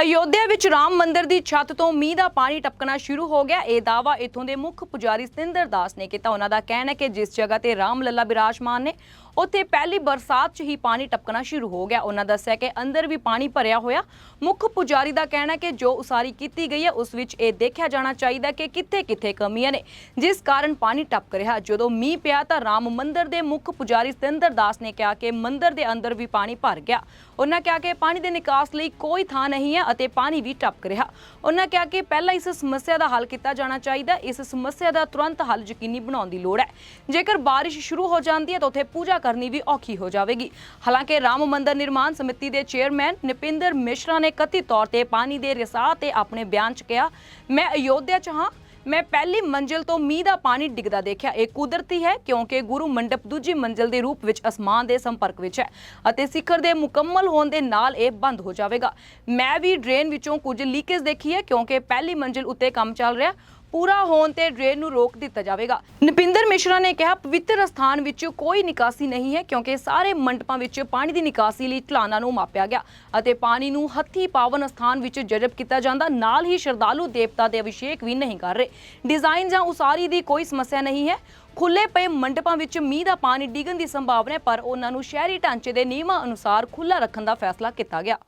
ਅਯੋਧਿਆ ਵਿੱਚ ਰਾਮ ਮੰਦਿਰ ਦੀ ਛੱਤ ਤੋਂ ਮੀਂਹ ਦਾ ਪਾਣੀ ਟਪਕਣਾ ਸ਼ੁਰੂ ਹੋ ਗਿਆ। ਇਹ ਦਾਵਾ ਇਥੋਂ ਦੇ ਮੁੱਖ ਪੁਜਾਰੀ ਸਤਿੰਦਰ ਦਾਸ ਨੇ ਕੀਤਾ। ਉਹਨਾਂ ਦਾ ਕਹਿਣਾ ਹੈ ਕਿ ਜਿਸ ਜਗ੍ਹਾ ਤੇ ਰਾਮ ਲੱਲਾ ਬਿਰਾਜਮਾਨ ਨੇ ਉੱਥੇ ਪਹਿਲੀ ਬਰਸਾਤ 'ਚ ਹੀ ਪਾਣੀ ਟਪਕਣਾ ਸ਼ੁਰੂ ਹੋ ਗਿਆ। ਉਹਨਾਂ ਦੱਸਿਆ ਕਿ ਅੰਦਰ ਵੀ ਪਾਣੀ ਭਰਿਆ ਹੋਇਆ। ਮੁੱਖ ਪੁਜਾਰੀ ਦਾ ਕਹਿਣਾ ਕਿ ਜੋ ਉਸਾਰੀ ਕੀਤੀ ਗਈ ਹੈ, ਉਸ ਵਿੱਚ ਇਹ ਦੇਖਿਆ ਜਾਣਾ ਚਾਹੀਦਾ ਕਿ ਕਿੱਥੇ-ਕਿੱਥੇ ਕਮੀਆਂ ਨੇ, ਜਿਸ ਕਾਰਨ ਪਾਣੀ ਟਪਕ ਰਿਹਾ। ਜਦੋਂ ਮੀਂਹ ਪਿਆ ਤਾਂ ਰਾਮ ਮੰਦਿਰ ਦੇ ਮੁੱਖ ਪੁਜਾਰੀ ਸਤਿੰਦਰ ਦਾਸ ਨੇ ਕਿਹਾ ਕਿ ਮੰਦਿਰ ਦੇ ਅੰਦਰ ਵੀ ਪਾਣੀ ਭਰ ਗਿਆ। ਉਹਨਾਂ ਕਿਹਾ ਕਿ ਪਾਣੀ ਦੇ ਨਿਕਾਸ ਲਈ ਕੋਈ ਥਾਂ ਨਹੀਂ ਹੈ ਅਤੇ ਪਾਣੀ ਵੀ ਟਪਕ ਰਿਹਾ। ਉਹਨਾਂ ਕਿਹਾ ਕਿ ਪਹਿਲਾਂ ਇਸ ਸਮੱਸਿਆ ਦਾ ਹੱਲ ਕੀਤਾ ਜਾਣਾ ਚਾਹੀਦਾ। ਇਸ ਸਮੱਸਿਆ ਦਾ ਤੁਰੰਤ ਹੱਲ ਯਕੀਨੀ ਬਣਾਉਣ ਦੀ ਲੋੜ ਹੈ। ਜੇਕਰ ਬਾਰਿਸ਼ ਸ਼ੁਰੂ ਹੋ ਜਾਂਦੀ ਹੈ ਤਾਂ ਉੱਥੇ ਪੂਜਾ ਕਰਨੀ ਵੀ ਔਖੀ ਹੋ ਜਾਵੇਗੀ। ਹਾਲਾਂਕਿ ਰਾਮ ਮੰਦਿਰ ਨਿਰਮਾਣ ਸਮਿਤੀ ਦੇ ਚੇਅਰਮੈਨ ਨਿਪਿੰਦਰ ਮਿਸ਼ਰਾ ਨੇ ਕਥਿਤ ਤੌਰ ਤੇ ਪਾਣੀ ਦੇ ਰਿਸਾਅ ਤੇ ਆਪਣੇ ਬਿਆਨ 'ਚ ਕਿਹਾ, ਮੈਂ ਅਯੋਧਿਆ 'ਚ ਹਾਂ। ਮੈਂ ਪਹਿਲੀ ਮੰਜ਼ਿਲ ਤੋਂ ਮੀਂਹ ਦਾ ਪਾਣੀ ਡਿੱਗਦਾ ਦੇਖਿਆ। ਇਹ ਕੁਦਰਤੀ ਹੈ ਕਿਉਂਕਿ ਗੁਰੂ ਮੰਡਪ ਦੂਜੀ ਮੰਜ਼ਿਲ ਦੇ ਰੂਪ ਵਿੱਚ ਅਸਮਾਨ ਦੇ ਸੰਪਰਕ ਵਿੱਚ ਹੈ ਅਤੇ ਸਿਖਰ ਦੇ ਮੁਕੰਮਲ ਹੋਣ ਦੇ ਨਾਲ ਇਹ ਬੰਦ ਹੋ ਜਾਵੇਗਾ। ਮੈਂ ਵੀ ਡਰੇਨ ਵਿੱਚੋਂ ਕੁਝ ਲੀਕੇਜ ਦੇਖੀ ਹੈ ਕਿਉਂਕਿ ਪਹਿਲੀ ਮੰਜ਼ਿਲ ਉੱਤੇ ਕੰਮ ਚੱਲ ਰਿਹਾ। ਪੂਰਾ ਹੋਣ ਤੇ ਡਰੇਨ ਨੂੰ ਰੋਕ ਦਿੱਤਾ ਜਾਵੇਗਾ। ਨਪਿੰਦਰ ਮਿਸ਼ਰਾ ਨੇ ਕਿਹਾ, ਪਵਿੱਤਰ ਸਥਾਨ ਵਿੱਚ ਕੋਈ ਨਿਕਾਸੀ ਨਹੀਂ ਹੈ, ਕਿਉਂਕਿ ਸਾਰੇ ਮੰਡਪਾਂ ਵਿੱਚ ਪਾਣੀ ਦੀ ਨਿਕਾਸੀ ਲਈ ਢਲਾਨਾਂ ਨੂੰ ਮਾਪਿਆ ਗਿਆ ਅਤੇ ਪਾਣੀ ਨੂੰ ਹੱਥੀ ਪਾਵਨ ਸਥਾਨ ਵਿੱਚ ਜਜ਼ਬ ਕੀਤਾ ਜਾਂਦਾ। ਨਾਲ ਹੀ ਸ਼ਰਧਾਲੂ ਦੇਵਤਾ ਦੇ ਅਭਿਸ਼ੇਕ ਵੀ ਨਹੀਂ ਕਰ ਰਹੇ। ਡਿਜ਼ਾਈਨ ਜਾਂ ਉਸਾਰੀ ਦੀ ਕੋਈ ਸਮੱਸਿਆ ਨਹੀਂ ਹੈ। ਖੁੱਲੇ ਪਏ ਮੰਡਪਾਂ ਵਿੱਚ ਮੀਂਹ ਦਾ ਪਾਣੀ ਡਿੱਗਣ ਦੀ ਸੰਭਾਵਨਾ ਹੈ, ਪਰ ਉਹਨਾਂ ਨੂੰ ਸ਼ਹਿਰੀ ਢਾਂਚੇ ਦੇ ਨਿਯਮਾਂ ਅਨੁਸਾਰ ਖੁੱਲਾ ਰੱਖਣ ਦਾ ਫੈਸਲਾ ਕੀਤਾ ਗਿਆ।